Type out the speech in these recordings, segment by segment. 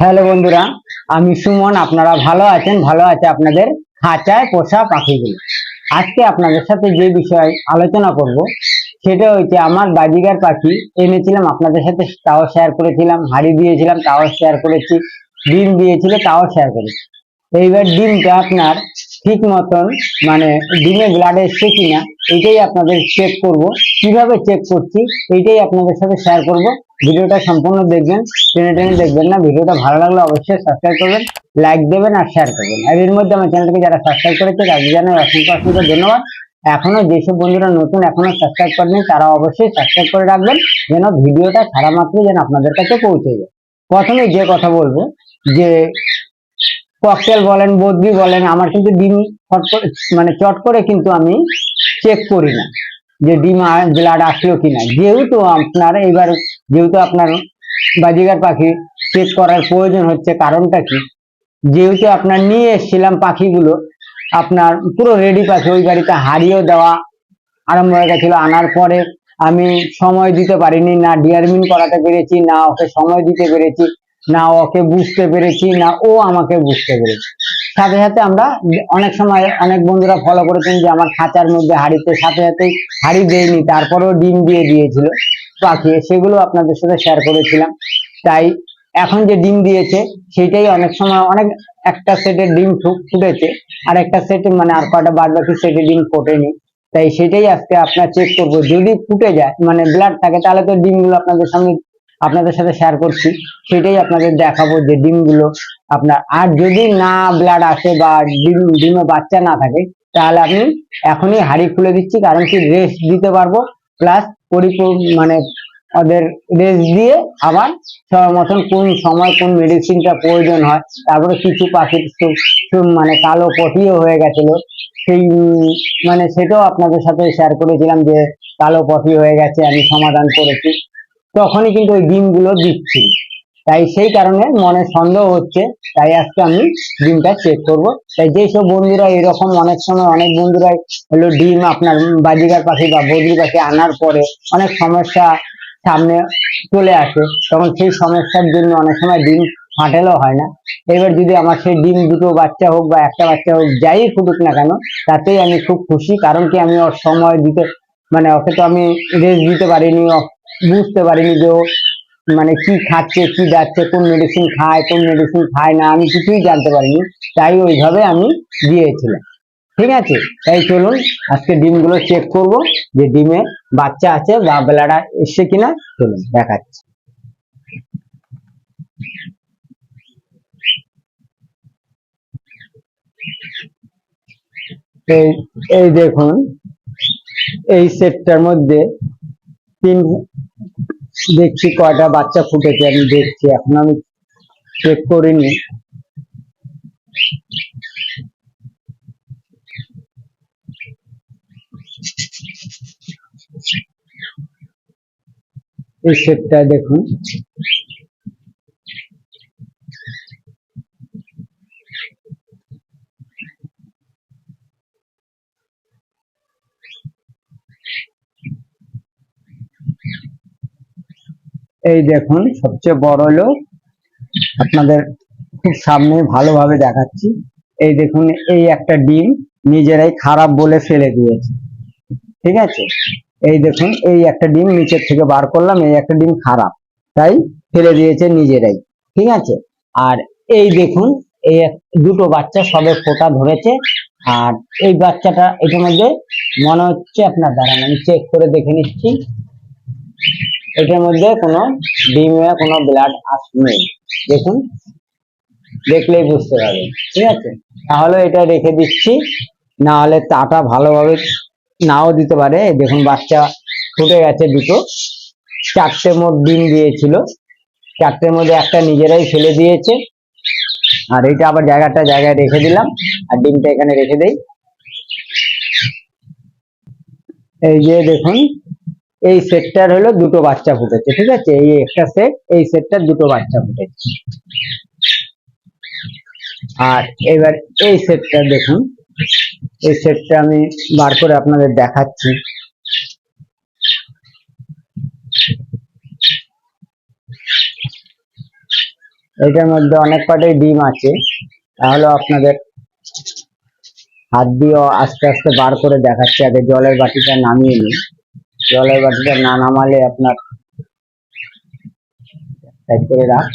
Hello বন্ধুরা, আমি সুমন, আপনারা ভালো আছেন? ভালো আছে আপনাদের খাঁচায় পোষা পাখিগুলো। আজকে আপনাদের সাথে যে বিষয় আলোচনা করব, সেটা হচ্ছে আমার বাজিগার পাখি এনেছিলাম আপনাদের সাথে, তাও শেয়ার করেছিলাম, হাড়ি দিয়েছিলাম, তাও শেয়ার করেছি, ডিম দিয়েছিল, তাও শেয়ার করেছি। এইবার ডিমটা আপনার ঠিক মতন মানে ডিমে ব্লাড এসছে কিনা, এটাই আপনাদের চেক করব। কীভাবে চেক করছি এইটাই আপনাদের সাথে শেয়ার করব। ভিডিওটা সম্পূর্ণ দেখবেন, টেনে টেনে দেখবেন না। ভিডিওটা ভালো লাগলে অবশ্যই সাবস্ক্রাইব করবেন লাইক দেবেন আর শেয়ার করবেন। আর এর মধ্যে আমার চ্যানেলকে যারা সাবস্ক্রাইব করেছে, তাদের জানাই অসংখ্য অসংখ্য ধন্যবাদ। এখনও যেসব বন্ধুরা নতুন, এখনও সাবস্ক্রাইব করেনি তারা অবশ্যই সাবস্ক্রাইব করে রাখবেন, যেন ভিডিওটা সারা মাত্রই যেন আপনাদের কাছে পৌঁছে যায়। প্রথমে যে কথা বলব, যে ককটেল বলেন বদ্রি বলেন, আমার কিন্তু ডিম মানে চট করে কিন্তু আমি চেক করি না যে ডিম ব্লাড আসলো কিনা। যেহেতু আপনার এবার যেহেতু আপনার বাজিগার পাখি চেক করার প্রয়োজন হচ্ছে, কারণটা কি? যেহেতু আপনার নিয়ে এসেছিলাম পাখিগুলো, আপনার পুরো রেডি পাখি, ওই গাড়িতে হারিয়েও দেওয়া আরম্ভ হয়ে গেছিল, আনার পরে আমি সময় দিতে পারিনি, না ডিয়ারমিন করাতে পেরেছি, না ওকে সময় দিতে পেরেছি। না ওকে বুঝতে পেরেছি, না ও আমাকে বুঝতে পেরেছি। সাথে সাথে আমরা অনেক সময় অনেক বন্ধুরা ফলো করেছেন যে আমার খাঁচার মধ্যে হাড়িতে সাথে সাথেই হাড়ি দেয়নি, তারপরেও ডিম দিয়ে দিয়েছিল পাখি, সেগুলো আপনাদের সাথে শেয়ার করেছিলাম। তাই এখন যে ডিম দিয়েছে সেটাই অনেক সময় অনেক একটা সেটের ডিম ফুটেছে, আর একটা সেটে মানে আর কয়টা বাদ বাকি সেটে ডিম ফোটেনি। তাই সেটাই আজকে আপনার চেক করব। যদি ফুটে যায় মানে ব্লাড থাকে, তাহলে তো ডিমগুলো আপনাদের সামনে আপনাদের সাথে শেয়ার করছি। সেটাই আপনাদের দেখাবো যে ডিমগুলো আপনার, আর যদি না ব্লাড আসে বা ডিম, ডিমে বাচ্চা না থাকে, তাহলে আপনি এখনই হাড়ি খুলে দিচ্ছি, কারণ কি রেস্ট দিতে পারব প্লাস পরিপূর্ণ মানে ওদের রেস্ট দিয়ে আবার সময় মতন কোন সময় কোন মেডিসিনটা প্রয়োজন হয়, তারপরে কিছু পাখির মানে কালো পটিও হয়ে গেছিল, সেই মানে সেটাও আপনাদের সাথে শেয়ার করেছিলাম যে কালো পটি হয়ে গেছে, আমি সমাধান করেছি। তখনই কিন্তু ওই ডিমগুলো দিচ্ছি। তাই সেই কারণে মনে সন্দেহ হচ্ছে, তাই আজকে আমি ডিমটা চেক করব। তাই যেসব বন্ধুরা এরকম অনেক সময় অনেক বন্ধুরাই হলো ডিম আপনার বাজিগার পাখি বা বদ্রি পাখি আনার পরে অনেক সমস্যা সামনে চলে আসে, তখন সেই সমস্যার জন্য অনেক সময় ডিম ফাটেলও হয় না। এবার যদি আমার সেই ডিম দুটো বাচ্চা হোক বা একটা বাচ্চা হোক যাই ফুটুক না কেন, তাতেই আমি খুব খুশি, কারণ কি আমি ওর সময় দিতে মানে ওকে তো আমি রেস্ট দিতে পারিনি বুঝতে পারিনি যে মানে কি খাচ্ছে, কি যাচ্ছে, কোন মেডিসিন খায়, কোন মেডিসিন খায় না, আমি কিছুই জানতে পারিনি। তাই ওইভাবে আমি দিয়েছিলাম। ঠিক আছে? তাই চলুন, আজকে ডিমগুলো চেক করব যে ডিমে বাচ্চা আছে বা বেলাটা এসছে কিনা। চলুন, দেখাচ্ছি। এই দেখুন, এই সেটটার মধ্যে তিন দেখছি কয়টা বাচ্চা ফুটেছে আমি দেখছি এখন আমি চেক করিনি। এই সেটটা দেখুন। এই দেখুন, সবচেয়ে বড় হলো আপনাদের খুব সামনে ভালোভাবে দেখাচ্ছি। এই দেখুন, এই একটা ডিম নিজেরাই খারাপ বলে ফেলে দিয়েছে। ঠিক আছে? এই দেখুন, এই একটা ডিম নিচের থেকে বার করলাম, এই একটা ডিম খারাপ, তাই ফেলে দিয়েছে নিজেরাই। ঠিক আছে? আর এই দেখুন, এই দুটো বাচ্চা সবে ফোটা ধরেছে। আর এই বাচ্চাটা এটার মধ্যে মনে হচ্ছে আপনার, দাঁড়ান, আমি চেক করে দেখে নিচ্ছি। এটার মধ্যে কোনো ডিমে কোনো ব্লাড আস নেই দেখুন, দেখলেই বুঝতে পারবেন, ঠিক আছে? তাহলে এটা রেখে দিচ্ছি না হলে তাটা ভালোভাবে নাও দিতে পারে। দেখুন, বাচ্চা ফুটে গেছে দুটো। চারটে মোট ডিম দিয়েছিল। চারটের মধ্যে একটা নিজেরাই ফেলে দিয়েছে। আর এইটা আবার জায়গাটা জায়গায় রেখে দিলাম। আর ডিমটা এখানে রেখে দেই। এই যে দেখুন এই সেটটার হলো দুটো বাচ্চা ফুটেছে, ঠিক আছে? এই একটা সেট এই সেটটার দুটো বাচ্চা ফুটেছে। আর এবার এই সেটটা দেখুন, এই সেটটা আমি বার করে আপনাদের দেখাচ্ছি। এটার মধ্যে অনেক কটাই ডিম আছে, তাহলে আপনাদের হাত দিয়ে আস্তে আস্তে বার করে দেখাচ্ছি, আগে জলের বাটিটা নামিয়ে নিই। জলের বাটিটা না নামালে আপনার সাইড করে রাখ।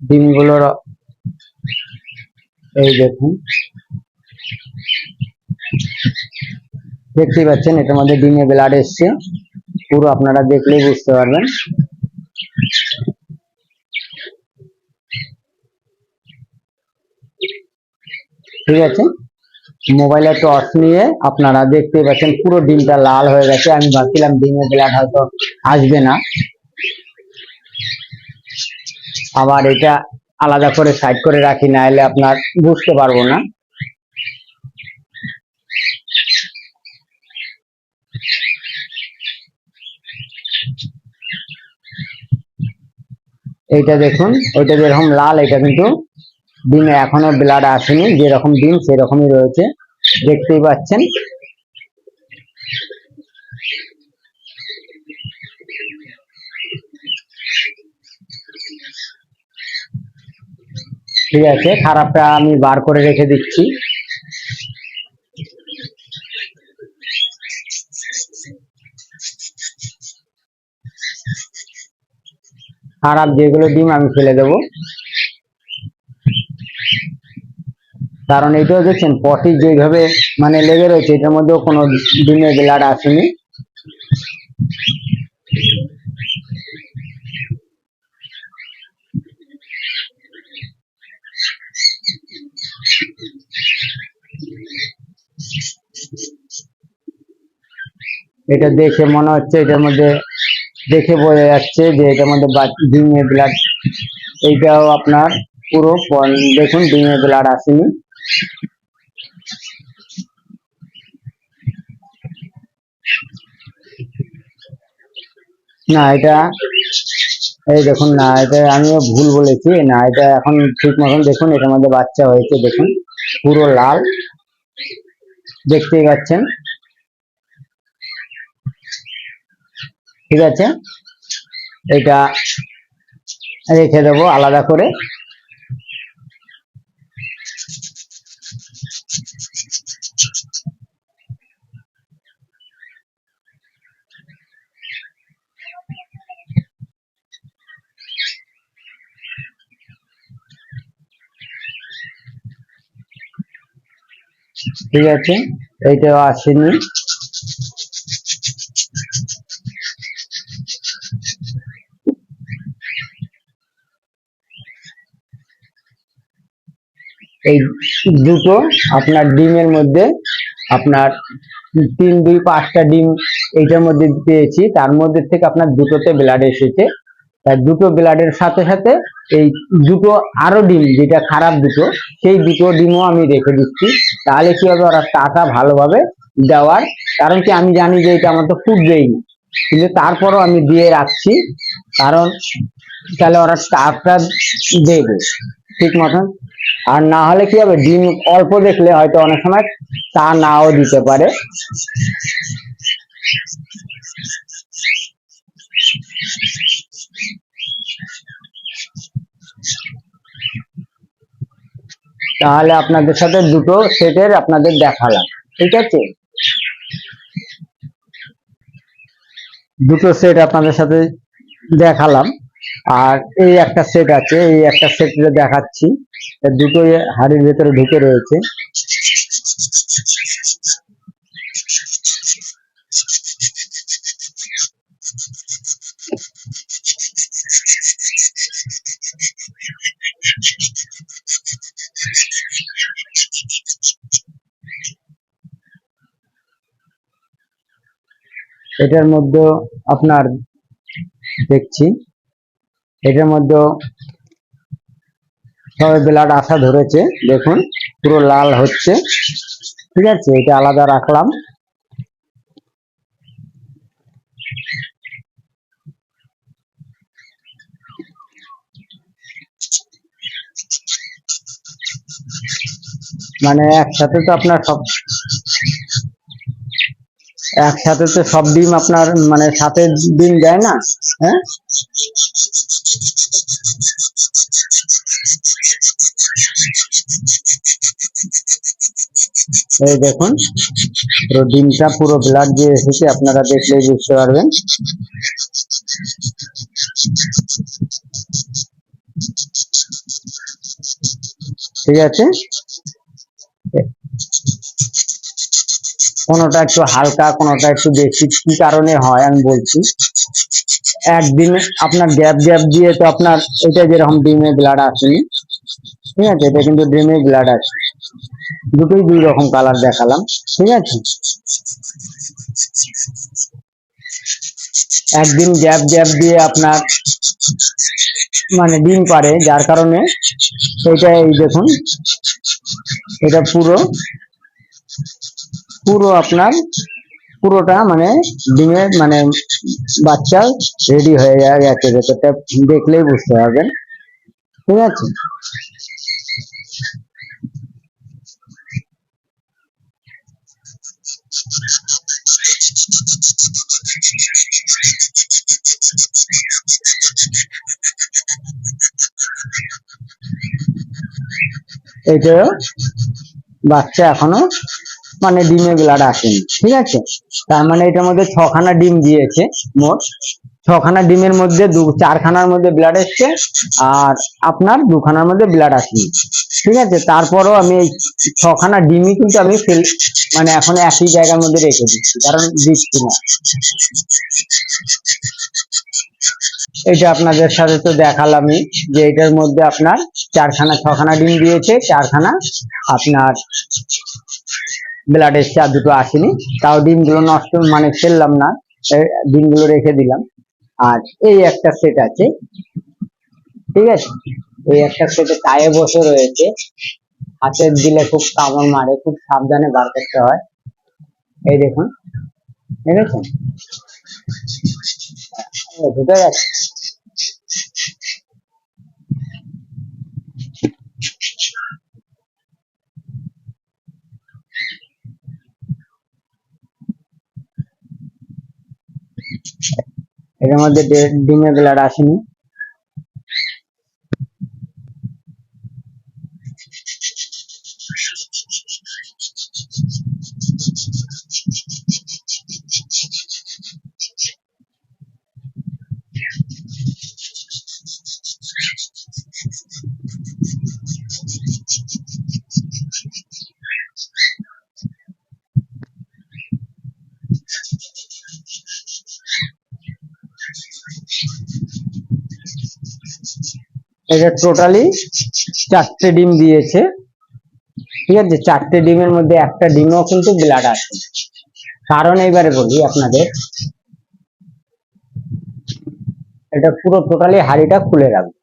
ডিমগুলোর এই দেখুন। দেখতেই পাচ্ছেন, এটার মধ্যে ডিমে ব্লাড এসছে। পুরো আপনারা দেখলেই বুঝতে পারবেন। ঠিক আছে? মোবাইলে টর্চ নিয়ে আপনারা দেখতেই পাচ্ছেন, পুরো ডিমটা লাল হয়ে গেছে। আমি ভাবছিলাম ডিমে ব্লাড হয়তো আসবে না। আবার এটা আলাদা করে সাইড করে রাখি না এলে আপনার বুঝতে পারব না। এইটা দেখুন ওইটা যেরকম লাল এটা কিন্তু ডিমে এখনও ব্লাড আসেনি, যেরকম ডিম সেরকমই রয়েছে। দেখতেই পাচ্ছেন। ঠিক আছে, খারাপটা আমি বার করে রেখে দিচ্ছি। খারাপ যেগুলো ডিম আমি ফেলে দেবো। কারণ এটাও দেখছেন, পটি যেভাবে মানে লেগে রয়েছে, এটার মধ্যেও কোনো ডিমের ব্লাড আসেনি। এটা দেখে মনে হচ্ছে এটার মধ্যে, দেখে বোঝা যাচ্ছে যে এটার মধ্যে ডিমের ব্লাড, এইটাও আপনার পুরো দেখুন ডিমের ব্লাড আসেনি। না, এটা এই দেখুন না, এটা আমিও ভুল বলেছি। না, এটা এখন ঠিক মতন দেখুন, এটার মধ্যে বাচ্চা হয়েছে, দেখুন। পুরো লাল। দেখতেই পাচ্ছেন। ঠিক আছে? এটা রেখে দেবো আলাদা করে। ঠিক আছে? এইটাও আসেনি। এই দুটো আপনার ডিমের মধ্যে আপনার তিন দুই পাঁচটা ডিম এইটার মধ্যে পেয়েছি। তার মধ্যে থেকে আপনার দুটোতে ব্লাড এসেছে। তাই দুটো ব্লাডের সাথে সাথে এই দুটো আরও ডিম, যেটা খারাপ দুটো, সেই দুটো ডিমও আমি রেখে দিচ্ছি। তাহলে কি হবে? ওরা টাকা ভালোভাবে দেওয়ার। কারণ কি, আমি জানি যে এটা আমার তো ফুটবেই না। কিন্তু তারপরও আমি দিয়ে রাখছি। কারণ তাহলে ওরা টাকা দেবে। ঠিক মতন? আর না হলে কি হবে? ডিম অল্প দেখলে হয়তো অনেক সময় তা নাও দিতে পারে। তাহলে আপনাদের সাথে দুটো সেটের আপনাদের দেখালাম, ঠিক আছে? দুটো সেট আপনাদের সাথে দেখালাম, আর এই একটা সেট আছে, এই একটা সেট দেখাচ্ছি, দুটোই হাড়ির ভেতরে ঢুকে রয়েছে। এটার মধ্যে আপনার দেখছি, এটার মধ্যে সবাই ব্লাড আসা ধরেছে, দেখুন, পুরো লাল হচ্ছে, ঠিক আছে, এটা আলাদা রাখলাম। মানে একসাথে তো আপনার সব একসাথে তো সব ডিম আপনার মানে সাথে ডিম দেয় না? হ্যাঁ? এই দেখুন, পুরো ডিমটা পুরো ব্লাড দিয়ে এসেছে, আপনারা দেখলেই বুঝতে পারবেন। ঠিক আছে? কোনোটা একটু হালকা, কোনোটা একটু বেশি, কি কারণে হয় আমি বলছি। একদিন আপনার গ্যাপ গ্যাপ দিয়ে তো আপনার এটা যেরকম ডিমে ব্লাড আসেনি ঠিক আছে? এটা কিন্তু ডিমে ব্লাড আছে দুটোই দুই রকম কালার দেখালাম, ঠিক আছে? একদিন গ্যাপ গ্যাপ দিয়ে আপনার মানে ডিম পারে, যার কারণে এটা এই দেখুন, এটা পুরো পুরো আপনার পুরোটা মানে ডিমের মানে বাচ্চা রেডি হয়ে গেছে ভেতরটা দেখলেই বুঝতে পারবেন। ঠিক আছে? এটা বাচ্চা এখনও মানে ডিমে ব্লাড আসেনি, ঠিক আছে? তার মানে এটার মধ্যে ছখানা ডিম দিয়েছে মোট। ছখানা ডিমের মধ্যে দু, চারখানার মধ্যে ব্লাড এসছে আর আপনার দুখানার মধ্যে ব্লাড আসেনি। ঠিক আছে? তারপরও আমি এই ছখানা ডিমই কিন্তু আমি ফেল মানে এখন একই জায়গার মধ্যে রেখে দিচ্ছি, কারণ দিচ্ছি না। এটা আপনাদের সাথে তো দেখালামই যে এটার মধ্যে আপনার চারখানা, ছখানা ডিম দিয়েছে, চারখানা আপনার ব্লাড এসছে আর দুটো আসেনি। তাও ডিমগুলো নষ্ট মানে ফেললাম না ডিমগুলো রেখে দিলাম। আর এই একটা সেট আছে। ঠিক আছে? এই একটা সেটে টায়ে বসে রয়েছে। হাতের দিলে খুব কামড় মারে, খুব সাবধানে বার করতে হয়। এই দেখুন। ঠিক আছে ঢুকে গেছে এর মধ্যে ডিমের বেলাটা আসেনি। এটা টোটালি চারটে ডিম দিয়েছে। ঠিক আছে? চারটে ডিমের মধ্যে একটা ডিমও কিন্তু ব্লাড আছে। কারণ এইবারে বলি আপনাদের, এটা পুরো টোটালি হাড়িটা খুলে রাখবে।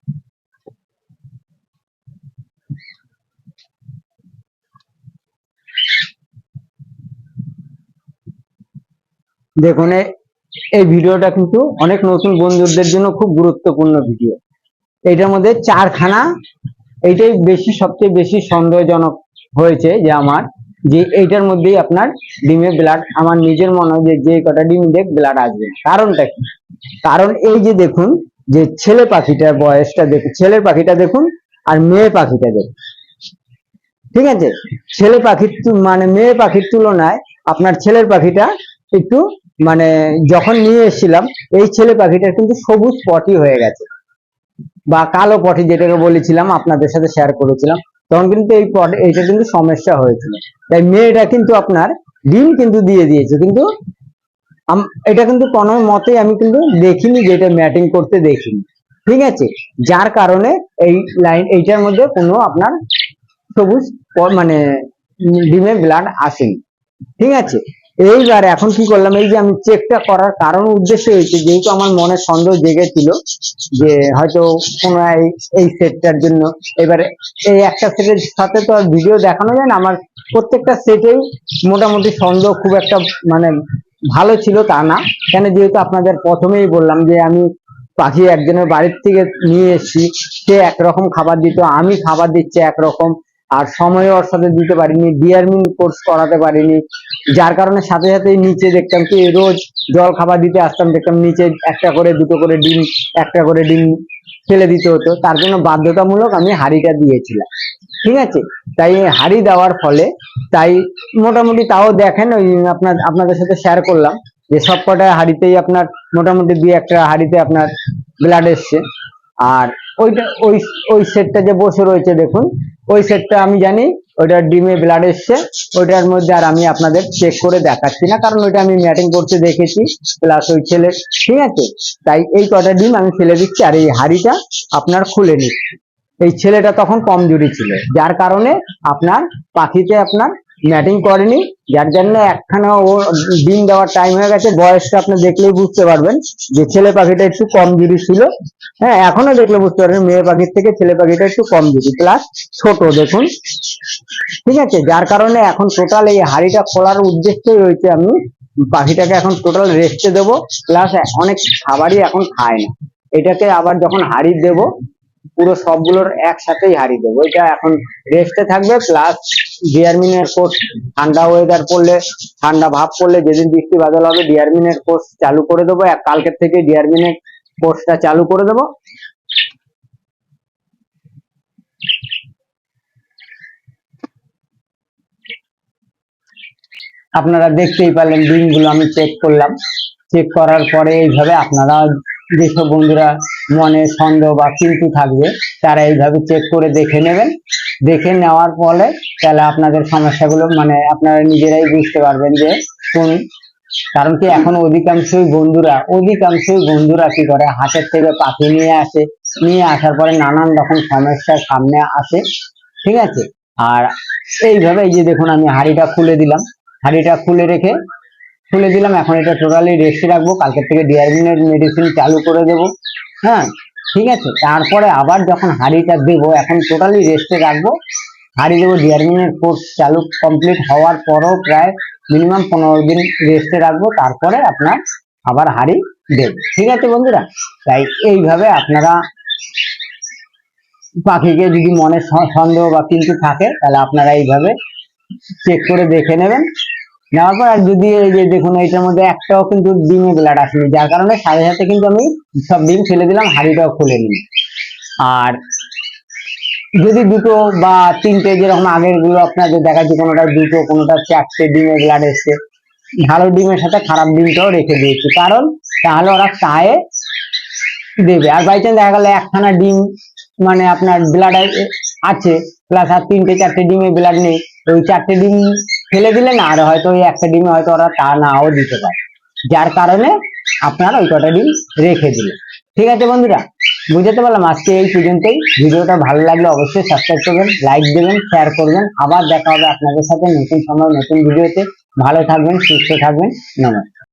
দেখুন এই ভিডিওটা কিন্তু অনেক নতুন বন্ধুদের জন্য খুব গুরুত্বপূর্ণ ভিডিও। এটার মধ্যে চারখানা, এইটাই বেশি, সবচেয়ে বেশি সন্দেহজনক হয়েছে যে আমার, যে এইটার মধ্যেই আপনার ডিমে ব্লাড, আমার নিজের মনে হয় যে যে কটা ডিম দেখ ব্লাড আসবে। কারণটা কি? কারণ এই যে দেখুন, যে ছেলে পাখিটার বয়সটা দেখুন ছেলের পাখিটা দেখুন আর মেয়ে পাখিটা দেখুন। ঠিক আছে? ছেলে পাখির মানে মেয়ে পাখির তুলনায় আপনার ছেলের পাখিটা একটু মানে যখন নিয়ে এসেছিলাম, এই ছেলে পাখিটার কিন্তু সবুজ পটি হয়ে গেছে। বা কালো পটি যেটাকে বলেছিলাম আপনাদের সাথে শেয়ার করেছিলাম, তখন কিন্তু এই পট, এইটা কিন্তু সমস্যা হয়েছিল তাই মেয়েটা কিন্তু আপনার ডিম কিন্তু দিয়ে দিয়েছে, কিন্তু এটা কিন্তু কোনো মতে আমি কিন্তু দেখিনি যে এটা ম্যাটিং করতে দেখিনি। ঠিক আছে? যার কারণে এই লাইন এইটার মধ্যে কোনো আপনার সবুজ মানে ডিমে ব্লাড আসেনি। ঠিক আছে? এইবার এখন কি করলাম, এই যে আমি চেকটা করার কারণ উদ্দেশ্য হয়েছে, যেহেতু আমার মনে সন্দেহ জেগেছিল যে হয়তো কোনো এই- সেটটার জন্য। এবারে এই একটা সেটের সাথে তো আর ভিডিও দেখানো যায় না, আমার প্রত্যেকটা সেটেই মোটামুটি সন্দেহ খুব একটা মানে ভালো ছিল তা না। কেন যেহেতু আপনাদের প্রথমেই বললাম যে আমি পাখি একজনের বাড়ির থেকে নিয়ে এসেছি, সে একরকম খাবার দিত, আমি খাবার দিচ্ছি একরকম। আর সময় ওর সাথে দিতে পারিনি ডিয়ারমিন কোর্স করাতে পারিনি। যার কারণে সাথে সাথে নিচে দেখতাম কি রোজ জল খাবার দিতে আসতাম, দেখতাম নিচে একটা করে, দুটো করে ডিম, একটা করে ডিম ফেলে দিতে হতো। তার জন্য বাধ্যতামূলক আমি হাঁড়িটা দিয়েছিলাম। ঠিক আছে? তাই হাঁড়ি দেওয়ার ফলে, তাই মোটামুটি তাও দেখেন ওই আপনার, আপনাদের সাথে শেয়ার করলাম যে সব কটা হাঁড়িতেই আপনার মোটামুটি দুই একটা হাঁড়িতে আপনার ব্লাড এসছে। আর ওইটা, ওই ওই সেটটা যে বসে রয়েছে দেখুন ওই সেটটা আমি জানি, ওইটার ডিমে ব্লাড এসছে, ওইটার মধ্যে আর আমি আপনাদের চেক করে দেখাচ্ছি না, কারণ ওইটা আমি ম্যাটিং করতে দেখেছি প্লাস ওই ছেলে ঠিক আছে? তাই এই কটা ডিম আমি ফেলে দিচ্ছি, আর এই হাড়িটা আপনার খুলে নিচ্ছি। এই ছেলেটা তখন কমজোরি ছিল, যার কারণে আপনার পাখিতে আপনার ম্যাটিং করেনি, যার জন্য একখানা ও ডিম দেওয়ার টাইম হয়ে গেছে। বয়সটা আপনি দেখলেই বুঝতে পারবেন যে ছেলে পাখিটা একটু কম কমজোরি ছিল। হ্যাঁ এখনও দেখলে বুঝতে পারবেন মেয়ে পাখির থেকে ছেলে পাখিটা একটু কম কমজোরি প্লাস ছোট দেখুন। ঠিক আছে, যার কারণে এখন টোটাল এই হাড়িটা খোলার উদ্দেশ্যই রয়েছে আমি পাখিটাকে এখন টোটাল রেস্টে দেবো প্লাস অনেক খাবারই এখন খায় না। এটাকে আবার যখন হাড়ি দেব পুরো সবগুলোর একসাথেই হারিয়ে দেবো। এটা এখন রেস্টে থাকবে প্লাস ডিয়ারমিনের কোর্স ঠান্ডা ওয়েদার পড়লে, ঠান্ডা ভাব পড়লে যেদিন বৃষ্টি বাদল হবে ডিয়ারমিনের কোর্স চালু করে দেবো। এক কালকের থেকে ডিয়ারমিনের কোর্সটা চালু করে দেবো। আপনারা দেখতেই পারলেন ডিমগুলো আমি চেক করলাম। চেক করার পরে এইভাবে আপনারা যেসব বন্ধুরা, মনে সন্দেহ বা কিন্তু থাকবে। তারা এইভাবে চেক করে দেখে নেবেন। দেখে নেওয়ার ফলে তাহলে আপনাদের সমস্যাগুলো মানে আপনারা নিজেরাই বুঝতে পারবেন যে কোন, কারণ কি এখন অধিকাংশই বন্ধুরা অধিকাংশই বন্ধুরা কি করে, হাতের থেকে পাখি নিয়ে আসে। নিয়ে আসার পরে নানান রকম সমস্যার সামনে আসে। ঠিক আছে? আর এইভাবে এই যে দেখুন, আমি হাঁড়িটা খুলে দিলাম। হাঁড়িটা খুলে রেখে খুলে দিলাম। এখন এটা টোটালি রেস্টে রাখব। কালকে থেকে ডিয়ারমিনের মেডিসিন চালু করে দেবো। হ্যাঁ ঠিক আছে? তারপরে আবার যখন হাঁড়িটা দেবো, এখন টোটালি রেস্টে রাখব। হাঁড়ি দেবো ডিয়ারমিনের কোর্স চালু কমপ্লিট হওয়ার পরও প্রায় মিনিমাম পনেরো দিন রেস্টে রাখব। তারপরে আপনার আবার হাঁড়ি দেবো। ঠিক আছে বন্ধুরা? তাই এইভাবে আপনারা পাখিকে যদি মনে সন্দেহ বা কিন্তু থাকে, তাহলে আপনারা এইভাবে চেক করে দেখে নেবেন। নেওয়ার পর আর যদি এই যে দেখুন এইটার মধ্যে একটাও কিন্তু ডিমে ব্লাড আসেনি, যার কারণে সাথে সাথে কিন্তু আমি সব ডিম ফেলে দিলাম, হাঁড়িটাও খুলে নিই আর যদি দুটো বা তিনটে যেরকম আগেরগুলো আপনাদের দেখাচ্ছি, কোনোটা দুটো, কোনোটা চারটে ডিমে ব্লাড এসছে, ভালো ডিমের সাথে খারাপ ডিমটাও রেখে দিয়েছি। কারণ তাহলে ওরা চায়ে দেবে। আর বাই চান্স দেখা গেলো একখানা ডিম মানে আপনার ব্লাড আছে প্লাস আর তিনটে, চারটে ডিমে ব্লাড নেই, ওই চারটে ডিম ফেলে দিলে না, আর হয়তো ওই একটা ডিমে হয়তো ওরা তা নাও দিতে পারে। যার কারণে আপনার ওই কটা ডিম রেখে দিলেন। ঠিক আছে বন্ধুরা, বুঝতে পারলাম আজকে এই পর্যন্তই। ভিডিওটা ভালো লাগলে অবশ্যই সাবস্ক্রাইব করবেন লাইক দেবেন শেয়ার করবেন। আবার দেখা হবে আপনাদের সাথে নতুন সময়, নতুন ভিডিওতে। ভালো থাকবেন, সুস্থ থাকবেন। নমস্কার।